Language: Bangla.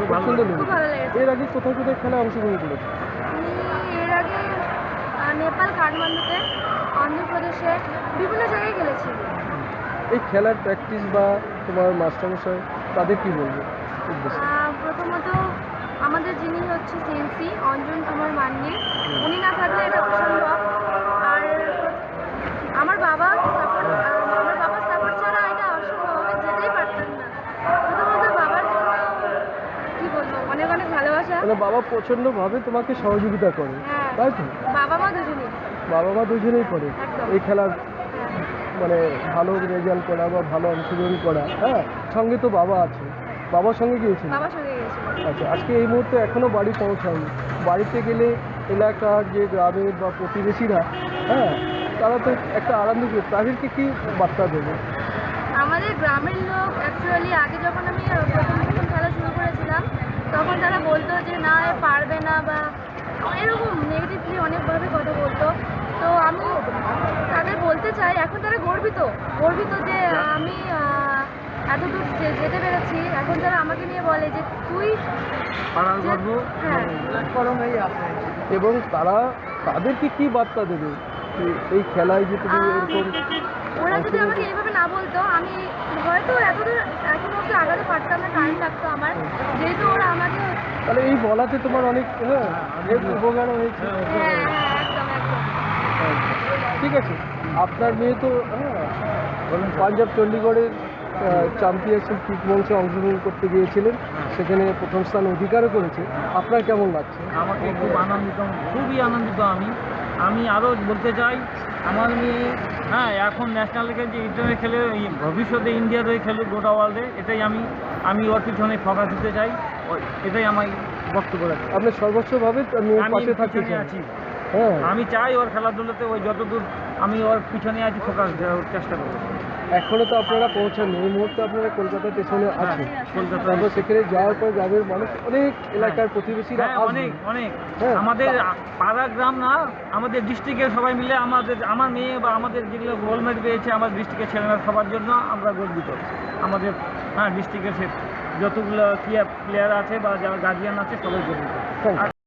খুব ভালো লেগেছে। এর আগে কোথায় কোথায় খেলায় অংশগ্রহণ করেছে? আমি এর আগে আহ, নেপাল কাঠমান্ডুতে অন্ধ্রপ্রদেশে বিভিন্ন জায়গায় খেলেছি। এই খেলার প্র্যাকটিস বা তোমার মাস্টারমশাই তাদের কি বলব? উদ্দেশ্যে। আহ, প্রথমত আমাদের যিনি হচ্ছে সিএনসি অঞ্জন কুমার মান্নে উনি না থাকলে এটা অসম্ভব আর আমার বাবা সাপোর্ট আমার বাবার সাপোর্ট ছাড়া এটা অসম্ভব আমি যেতেই পারতাম না প্রথমত বাবার জন্য কি বলব অনেক ভালোবাসা মানে বাবা প্রচণ্ডভাবে তোমাকে সহযোগিতা করে হ্যাঁ। তাই তো? বাবা মা দুজনেই। বাবা মা দুজনেই করে। এই খেলার মানে ভালো রেজাল্ট করা বা ভালো অংশগ্রহণ করা হ্যাঁ? সঙ্গে তো বাবা আছে। বাবার সঙ্গে গিয়েছিল? বাবার সঙ্গে গেছিল আচ্ছা আজকে এই মুহূর্তে এখনও বাড়ি পৌঁছায়নি। বাড়িতে গেলে এলাকার যে গ্রামের বা প্রতিবেশীরা হ্যাঁ তারা তো একটা আনন্দ পেয়ে তাদেরকে কি বার্তা দেবে? আমাদের গ্রামের লোক অ্যাকচুয়ালি আগে যখন আমি প্রথম প্রথম খেলা শুরু করেছিলাম তখন তারা বলতো যে না এ পারবে না। বা এরকম নেগেটিভলি অনেকভাবে কথা বলতো। তো আমি তাদের বলতে চাই এখন তারা গর্বিত। গর্বিত যে আমি এত দূর যেতে পেরেছি। এখন তারা আমাকে নিয়ে বলে যে তুই হ্যাঁ। এবং তারা তাদেরকে কি বার্তা দেবে? যে এই খেলায় যে তুমি এরকম ওরা যদি আমাকে এইভাবে না বলতো আমি হয়তো এতদূর অব্দি আগাতে পারতাম না টাইম লাগতো আমার। যেহেতু ওরা আমাকে তাহলে এই বলাতে তোমার অনেক হ্যাঁ উপকার হয়েছে। হ্যাঁ হ্যাঁ ঠিক আছে আপনার মেয়ে তো হ্যাঁ পাঞ্জাব চণ্ডীগড়ের চ্যাম্পিয়নশিপ কিক মঞ্চে অংশগ্রহণ করতে গিয়েছিলেন। সেখানে প্রথম স্থান অধিকারও করেছে। আপনার কেমন লাগছে? আমাকে খুব আনন্দিত খুবই আনন্দিত আমি। আমি আরও বলতে চাই আমার মেয়ে হ্যাঁ এখন ন্যাশনাল লেগে যে ইন্টারনেট খেলে ভবিষ্যতে ইন্ডিয়ার হয়ে খেলুক গোটা ওয়ার্ল্ডে এটাই আমি আমি ওর পিছনে ফোকাস দিতে চাই। এটাই আমার বক্তব্য রাখি। আপনি সর্বোচ্চভাবে আমি পাশে থাকতে পিছনে আছি। হ্যাঁ। আমি চাই ওর খেলাধুলোতে ওই যতদূর আমি ওর পিছনে আছি ফোকাস দেওয়ার চেষ্টা করব। এখনও তো আপনারা পৌঁছাননি এই মুহূর্তে আপনারা কলকাতার পেছনে আছেন। কলকাতা তারপর সেখানে যাওয়ার পর গ্রামের মানুষ অনেক এলাকার প্রতিবেশীরা হ্যাঁ অনেক অনেক। হ্যাঁ। আমাদের পাড়া গ্রাম না আমাদের ডিস্ট্রিক্টের সবাই মিলে আমাদের আমার মেয়ে বা আমাদের যেগুলো গোল্ড মেডেল পেয়েছে আমার ডিস্ট্রিক্টের ছেলেরা সবার জন্য আমরা গর্বিত। আমাদের হ্যাঁ ডিস্ট্রিক্টের যতগুলো যতগুলো প্লেয়ার আছে বা যারা গার্জিয়ান আছে সবাই গর্বিত।